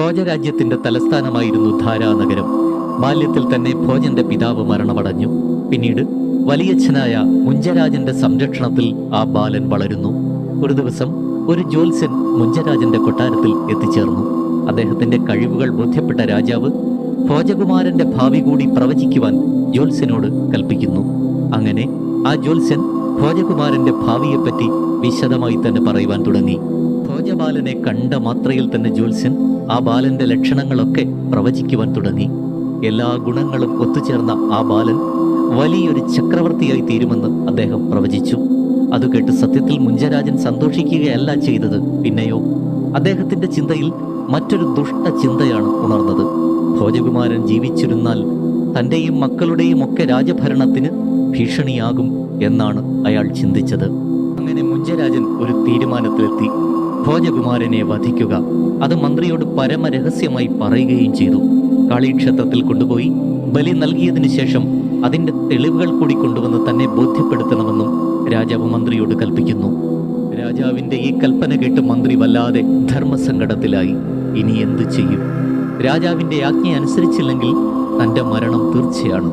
ഭോജരാജ്യത്തിന്റെ തലസ്ഥാനമായിരുന്നു ധാരാനഗരം. ബാല്യത്തിൽ തന്നെ ഭോജന്റെ പിതാവ് മരണമടഞ്ഞു. പിന്നീട് വലിയച്ഛനായ മുഞ്ചരാജന്റെ സംരക്ഷണത്തിൽ ആ ബാലൻ വളരുന്നു. ഒരു ദിവസം ഒരു ജ്യോത്സ്യൻ മുഞ്ചരാജന്റെ കൊട്ടാരത്തിൽ എത്തിച്ചേർന്നു. അദ്ദേഹത്തിന്റെ കഴിവുകൾ ബോധ്യപ്പെട്ട രാജാവ് ഭോജകുമാരന്റെ ഭാവി കൂടി പ്രവചിക്കുവാൻ ജ്യോത്സ്യനോട് കൽപ്പിക്കുന്നു. അങ്ങനെ ആ ജ്യോത്സ്യൻ ഭോജകുമാരന്റെ ഭാവിയെപ്പറ്റി വിശദമായി തന്നെ പറയുവാൻ തുടങ്ങി. ഭോജബാലനെ കണ്ട മാത്രയിൽ തന്നെ ജ്യോത്സ്യൻ ആ ബാലന്റെ ലക്ഷണങ്ങളൊക്കെ പ്രവചിക്കുവാൻ തുടങ്ങി. എല്ലാ ഗുണങ്ങളും ഒത്തുചേർന്ന ആ ബാലൻ വലിയൊരു ചക്രവർത്തിയായി തീരുമെന്ന് അദ്ദേഹം പ്രവചിച്ചു. അത് കേട്ട് സത്യത്തിൽ മുഞ്ചരാജൻ സന്തോഷിക്കുകയല്ല ചെയ്തത്. പിന്നെയോ അദ്ദേഹത്തിന്റെ ചിന്തയിൽ മറ്റൊരു ദുഷ്ട ചിന്തയാണ് ഉണർന്നത്. ഭോജകുമാരൻ ജീവിച്ചിരുന്നാൽ തന്റെയും മക്കളുടെയും ഒക്കെ രാജഭരണത്തിന് ഭീഷണിയാകും എന്നാണ് അയാൾ ചിന്തിച്ചത്. അങ്ങനെ മുഞ്ചരാജൻ ഒരു തീരുമാനത്തിലെത്തി. ഭോജകുമാരനെ വധിക്കുക. അത് മന്ത്രിയോട് പരമരഹസ്യമായി പറയുകയും ചെയ്തു. കാളീക്ഷേത്രത്തിൽ കൊണ്ടുപോയി ബലി നൽകിയതിനു ശേഷം അതിന്റെ തെളിവുകൾ കൂടി കൊണ്ടുവന്ന് തന്നെ ബോധ്യപ്പെടുത്തണമെന്നും രാജാവ് മന്ത്രിയോട് കൽപ്പിക്കുന്നു. രാജാവിന്റെ ഈ കൽപ്പന കേട്ട് മന്ത്രി വല്ലാതെ ധർമ്മസങ്കടത്തിലായി. ഇനി എന്തു ചെയ്യും? രാജാവിന്റെ ആജ്ഞ അനുസരിച്ചില്ലെങ്കിൽ തന്റെ മരണം തീർച്ചയാണ്.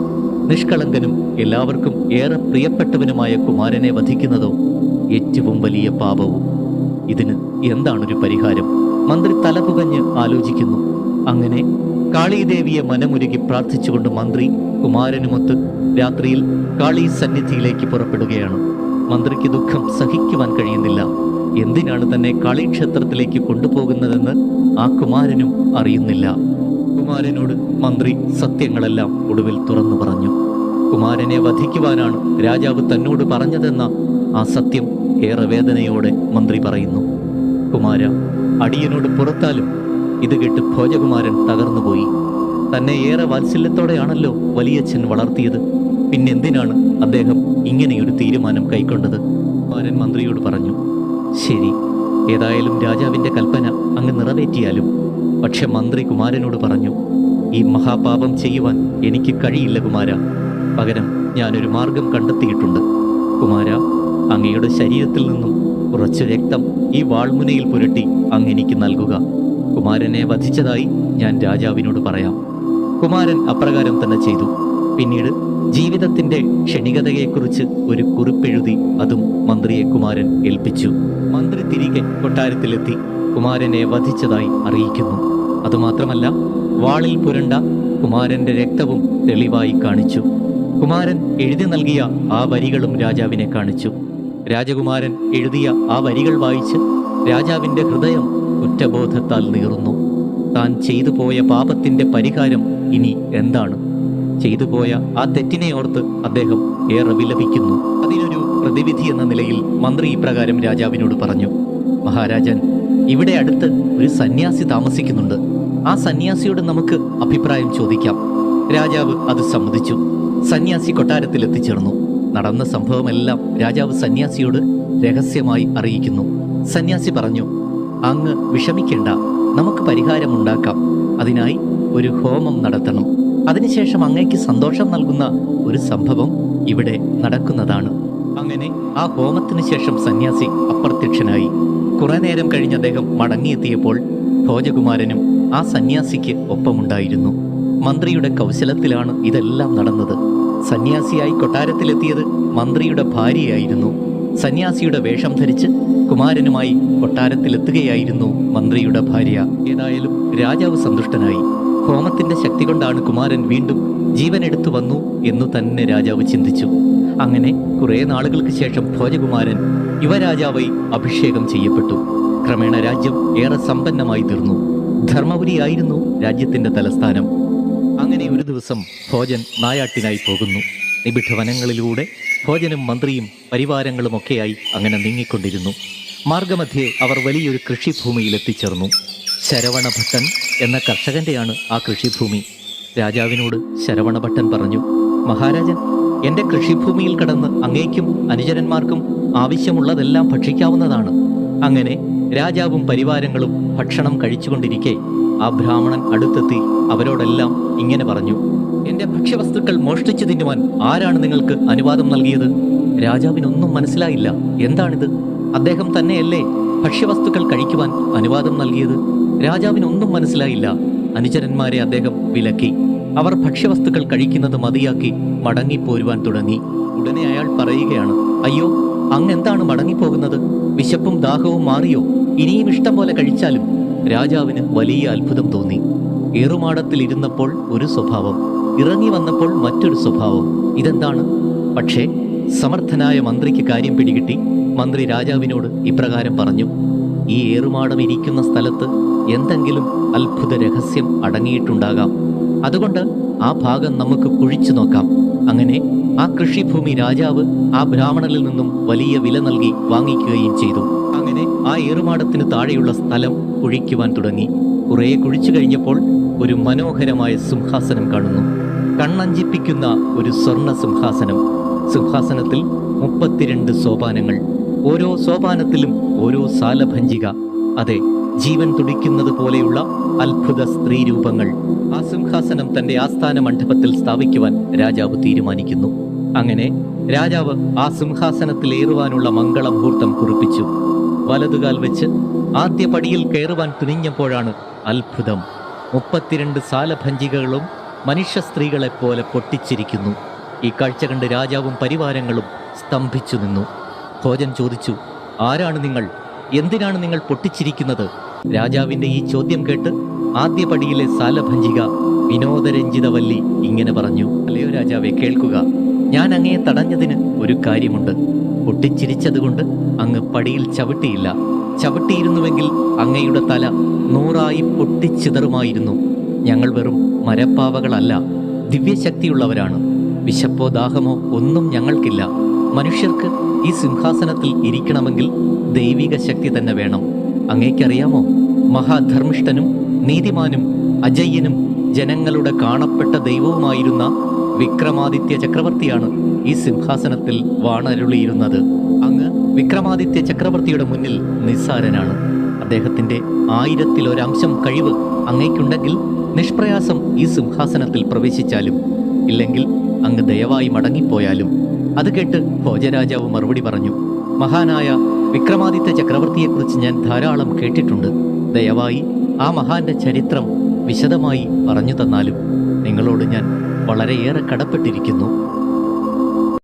നിഷ്കളങ്കനും എല്ലാവർക്കും ഏറെ പ്രിയപ്പെട്ടവനുമായ കുമാരനെ വധിക്കുന്നതോ ഏറ്റവും വലിയ പാപവും ഇതിന് എന്താണൊരു പരിഹാരം? മന്ത്രി തലപുകഞ്ഞ് ആലോചിക്കുന്നു. അങ്ങനെ കാളീദേവിയെ മനമുരുകി പ്രാർത്ഥിച്ചുകൊണ്ട് മന്ത്രി കുമാരനുമൊത്ത് രാത്രിയിൽ കാളി സന്നിധിയിലേക്ക് പുറപ്പെടുകയാണ്. മന്ത്രിക്ക് ദുഃഖം സഹിക്കുവാൻ കഴിയുന്നില്ല. എന്തിനാണ് തന്നെ കാളീക്ഷേത്രത്തിലേക്ക് കൊണ്ടുപോകുന്നതെന്ന് ആ കുമാരനും അറിയുന്നില്ല. കുമാരനോട് മന്ത്രി സത്യങ്ങളെല്ലാം ഒടുവിൽ തുറന്നു പറഞ്ഞു. കുമാരനെ വധിക്കുവാനാണ് രാജാവ് തന്നോട് പറഞ്ഞതെന്ന ആ സത്യം ഏറെ വേദനയോടെ മന്ത്രി പറയുന്നു കുമാര അടിയനോട് പുറത്താലും ഇത് കേട്ട് ഭോജകുമാരൻ തകർന്നുപോയി. തന്നെ ഏറെ വാത്സല്യത്തോടെയാണല്ലോ വലിയച്ഛൻ വളർത്തിയത്. പിന്നെന്തിനാണ് അദ്ദേഹം ഇങ്ങനെയൊരു തീരുമാനം കൈക്കൊണ്ടത്? കുമാരൻ മന്ത്രിയോട് പറഞ്ഞു ശരി ഏതായാലും രാജാവിന്റെ കൽപ്പന അങ്ങ് നിറവേറ്റിയാലും. പക്ഷെ മന്ത്രി കുമാരനോട് പറഞ്ഞു ഈ മഹാപാപം ചെയ്യുവാൻ എനിക്ക് കഴിയില്ല കുമാര. പകരം ഞാനൊരു മാർഗം കണ്ടെത്തിയിട്ടുണ്ട്. കുമാര അങ്ങയുടെ ശരീരത്തിൽ നിന്നും കുറച്ച് രക്തം ഈ വാൾമുനയിൽ പുരട്ടി അങ്ങെനിക്ക് നൽകുക. കുമാരനെ വധിച്ചതായി ഞാൻ രാജാവിനോട് പറയാം. കുമാരൻ അപ്രകാരം തന്നെ ചെയ്തു. പിന്നീട് ജീവിതത്തിന്റെ ക്ഷണികതയെക്കുറിച്ച് ഒരു കുറിപ്പെഴുതി അതും മന്ത്രിയെ കുമാരൻ ഏൽപ്പിച്ചു. മന്ത്രി തിരികെ കൊട്ടാരത്തിലെത്തി കുമാരനെ വധിച്ചതായി അറിയിക്കുന്നു. അതുമാത്രമല്ല വാളിൽ പുരണ്ട കുമാരന്റെ രക്തവും തെളിവായി കാണിച്ചു. കുമാരൻ എഴുതി നൽകിയ ആ വരികളും രാജാവിനെ കാണിച്ചു. രാജകുമാരൻ എഴുതിയ ആ വരികൾ വായിച്ച് രാജാവിന്റെ ഹൃദയം കുറ്റബോധത്താൽ നീറുന്നു. താൻ ചെയ്തു പോയ പാപത്തിന്റെ പരിഹാരം ഇനി എന്താണ്? ചെയ്തു പോയ ആ തെറ്റിനെ ഓർത്ത് അദ്ദേഹം ഏറെ വിലപിക്കുന്നു. അതിനൊരു പ്രതിവിധി എന്ന നിലയിൽ മന്ത്രി ഇപ്രകാരം രാജാവിനോട് പറഞ്ഞു മഹാരാജൻ ഇവിടെ അടുത്ത് ഒരു സന്യാസി താമസിക്കുന്നുണ്ട്. ആ സന്യാസിയോട് നമുക്ക് അഭിപ്രായം ചോദിക്കാം. രാജാവ് അത് സമ്മതിച്ചു. സന്യാസി കൊട്ടാരത്തിൽ എത്തിച്ചേർന്നു നടന്ന സംഭവമെല്ലാം രാജാവ് സന്യാസിയോട് രഹസ്യമായി അറിയിക്കുന്നു. സന്യാസി പറഞ്ഞു അങ്ങ് വിഷമിക്കേണ്ട നമുക്ക് പരിഹാരമുണ്ടാക്കാം. അതിനായി ഒരു ഹോമം നടത്തണം. അതിനുശേഷം അങ്ങയ്ക്ക് സന്തോഷം നൽകുന്ന ഒരു സംഭവം ഇവിടെ നടക്കുന്നതാണ്. അങ്ങനെ ആ ഹോമത്തിന് ശേഷം സന്യാസി അപ്രത്യക്ഷനായി. കുറേ നേരം കഴിഞ്ഞ് അദ്ദേഹം മടങ്ങിയെത്തിയപ്പോൾ ഭോജകുമാരനും ആ സന്യാസിക്ക് ഒപ്പമുണ്ടായിരുന്നു. മന്ത്രിയുടെ കൗശലത്തിലാണ് ഇതെല്ലാം നടന്നത്. സന്യാസിയായി കൊട്ടാരത്തിലെത്തിയത് മന്ത്രിയുടെ ഭാര്യയായിരുന്നു. സന്യാസിയുടെ വേഷം ധരിച്ച് കുമാരനുമായി കൊട്ടാരത്തിലെത്തുകയായിരുന്നു മന്ത്രിയുടെ ഭാര്യ. ഏതായാലും രാജാവ് സന്തുഷ്ടനായി. ഹോമത്തിന്റെ ശക്തി കൊണ്ടാണ് കുമാരൻ വീണ്ടും ജീവനെടുത്തു വന്നു എന്നു തന്നെ രാജാവ് ചിന്തിച്ചു. അങ്ങനെ കുറെ നാളുകൾക്ക് ശേഷം ഭോജകുമാരൻ യുവരാജാവായി അഭിഷേകം ചെയ്യപ്പെട്ടു. ക്രമേണ രാജ്യം ഏറെ സമ്പന്നമായി തീർന്നു. ധർമ്മപുരിയായിരുന്നു രാജ്യത്തിന്റെ തലസ്ഥാനം. അങ്ങനെ ഒരു ദിവസം ഭോജൻ നായാട്ടിനായി പോകുന്നു. നിബിഡ വനങ്ങളിലൂടെ ഭോജനും മന്ത്രിയും പരിവാരങ്ങളും ഒക്കെയായി അങ്ങനെ നീങ്ങിക്കൊണ്ടിരുന്നു. മാർഗമധ്യേ അവർ വലിയൊരു കൃഷിഭൂമിയിൽ എത്തിച്ചേർന്നു. ശരവണഭട്ടൻ എന്ന കർഷകന്റെയാണ് ആ കൃഷിഭൂമി. രാജാവിനോട് ശരവണഭട്ടൻ പറഞ്ഞു മഹാരാജൻ എന്റെ കൃഷിഭൂമിയിൽ കടന്ന് അങ്ങേക്കും അനുചരന്മാർക്കും ആവശ്യമുള്ളതെല്ലാം ഭക്ഷിക്കാവുന്നതാണ്. അങ്ങനെ രാജാവും പരിവാരങ്ങളും ഭക്ഷണം കഴിച്ചുകൊണ്ടിരിക്കെ ആ ബ്രാഹ്മണൻ അടുത്തെത്തി അവരോടെല്ലാം ഇങ്ങനെ പറഞ്ഞു എന്റെ ഭക്ഷ്യവസ്തുക്കൾ മോഷ്ടിച്ചു തിന്നുവാൻ ആരാണ് നിങ്ങൾക്ക് അനുവാദം നൽകിയത്? രാജാവിനൊന്നും മനസ്സിലായില്ല എന്താണിത്? അദ്ദേഹം തന്നെയല്ലേ ഭക്ഷ്യവസ്തുക്കൾ കഴിക്കുവാൻ അനുവാദം നൽകിയത്? രാജാവിനൊന്നും മനസ്സിലായില്ല. അനുചരന്മാരെ അദ്ദേഹം വിലക്കി അവർ ഭക്ഷ്യവസ്തുക്കൾ കഴിക്കുന്നത് മതിയാക്കി മടങ്ങിപ്പോരുവാൻ തുടങ്ങി. ഉടനെ അയാൾ പറയുകയാണ് അയ്യോ അങ്ങെന്താണ് മടങ്ങിപ്പോകുന്നത്? വിശപ്പും ദാഹവും മാറിയോ? ഇനിയും ഇഷ്ടം പോലെ കഴിച്ചാലും രാജാവിന് വലിയ അത്ഭുതം തോന്നി. ഏറുമാടത്തിൽ ഇരുന്നപ്പോൾ ഒരു സ്വഭാവം ഇറങ്ങി വന്നപ്പോൾ മറ്റൊരു സ്വഭാവം. ഇതെന്താണ്? പക്ഷേ സമർത്ഥനായ മന്ത്രിക്ക് കാര്യം പിടികിട്ടി. മന്ത്രി രാജാവിനോട് ഇപ്രകാരം പറഞ്ഞു ഈ ഏറുമാടം ഇരിക്കുന്ന സ്ഥലത്ത് എന്തെങ്കിലും അത്ഭുത രഹസ്യം അടങ്ങിയിട്ടുണ്ടാകാം. അതുകൊണ്ട് ആ ഭാഗം നമുക്ക് കുഴിച്ചു നോക്കാം. അങ്ങനെ ആ കൃഷിഭൂമി രാജാവ് ആ ബ്രാഹ്മണനിൽ നിന്നും വലിയ വില നൽകി വാങ്ങിക്കുകയും ചെയ്തു. അങ്ങനെ ആ ഏറുമാടത്തിന് താഴെയുള്ള സ്ഥലം കുഴിക്കുവാൻ തുടങ്ങി. കുറേ കുഴിച്ചു കഴിഞ്ഞപ്പോൾ ഒരു മനോഹരമായ സിംഹാസനം കാണുന്നു. കണ്ണഞ്ചിപ്പിക്കുന്ന ഒരു സ്വർണ സിംഹാസനം. സിംഹാസനത്തിൽ മുപ്പത്തിരണ്ട് സോപാനങ്ങൾ. ഓരോ സോപാനത്തിലും ഓരോ സാലഭഞ്ചിക. അതെ ജീവൻ തുടിക്കുന്നത് പോലെയുള്ള അത്ഭുത സ്ത്രീ രൂപങ്ങൾ. ആ സിംഹാസനം തന്റെ ആസ്ഥാന മണ്ഡപത്തിൽ സ്ഥാപിക്കുവാൻ രാജാവ് തീരുമാനിക്കുന്നു. അങ്ങനെ രാജാവ് ആ സിംഹാസനത്തിൽ ഏറുവാനുള്ള മംഗളമുഹൂർത്തം കുറിപ്പിച്ചു. വലതുകാൽ വെച്ച് ആദ്യ പടിയിൽ കയറുവാൻ തുനിഞ്ഞപ്പോഴാണ് അത്ഭുതം. മുപ്പത്തിരണ്ട് സാലഭഞ്ചികകളും മനുഷ്യ സ്ത്രീകളെപ്പോലെ പൊട്ടിച്ചിരിക്കുന്നു. ഈ കാഴ്ച കണ്ട് രാജാവും പരിവാരങ്ങളും സ്തംഭിച്ചു നിന്നു. ഭോജൻ ചോദിച്ചു ആരാണ് നിങ്ങൾ? എന്തിനാണ് നിങ്ങൾ പൊട്ടിച്ചിരിക്കുന്നത്? രാജാവിന്റെ ഈ ചോദ്യം കേട്ട് ആദ്യ പടിയിലെ സാലഭഞ്ചിക വിനോദരഞ്ജിതവല്ലി ഇങ്ങനെ പറഞ്ഞു അല്ലയോ രാജാവെ കേൾക്കുക. ഞാൻ അങ്ങയെ തടഞ്ഞതിന് ഒരു കാര്യമുണ്ട്. പൊട്ടിച്ചിരിച്ചതുകൊണ്ട് അങ്ങ് പടിയിൽ ചവിട്ടിയില്ല. ചവിട്ടിയിരുന്നുവെങ്കിൽ അങ്ങയുടെ തല നൂറായി പൊട്ടിച്ചിതറുമായിരുന്നു. ഞങ്ങൾ വെറും മരപ്പാവകളല്ല ദിവ്യശക്തിയുള്ളവരാണ്. വിശപ്പോ ദാഹമോ ഒന്നും ഞങ്ങൾക്കില്ല. മനുഷ്യർക്ക് ഈ സിംഹാസനത്തിൽ ഇരിക്കണമെങ്കിൽ ദൈവിക ശക്തി തന്നെ വേണം. അങ്ങേക്കറിയാമോ? മഹാധർമ്മിഷ്ഠനും നീതിമാനും അജയ്യനും ജനങ്ങളുടെ കാണപ്പെട്ട ദൈവവുമായിരുന്ന വിക്രമാദിത്യ ചക്രവർത്തിയാണ് ഈ സിംഹാസനത്തിൽ വാണരുളിയിരുന്നത്. അങ്ങ് വിക്രമാദിത്യ ചക്രവർത്തിയുടെ മുന്നിൽ നിസ്സാരനാണ്. അദ്ദേഹത്തിന്റെ ആയിരത്തിലൊരംശം കഴിവ് അങ്ങേക്കുണ്ടെങ്കിൽ നിഷ്പ്രയാസം ഈ സിംഹാസനത്തിൽ പ്രവേശിച്ചാലും ഇല്ലെങ്കിൽ അങ്ങ് ദയവായി മടങ്ങിപ്പോയാലും. അത് കേട്ട് ഭോജരാജാവ് മറുപടി പറഞ്ഞു മഹാനായ വിക്രമാദിത്യ ചക്രവർത്തിയെക്കുറിച്ച് ഞാൻ ധാരാളം കേട്ടിട്ടുണ്ട്. ദയവായി ആ മഹാന്റെ ചരിത്രം വിശദമായി പറഞ്ഞു തന്നാലും നിങ്ങളോട് ഞാൻ വളരെയേറെ കടപ്പെട്ടിരിക്കുന്നു.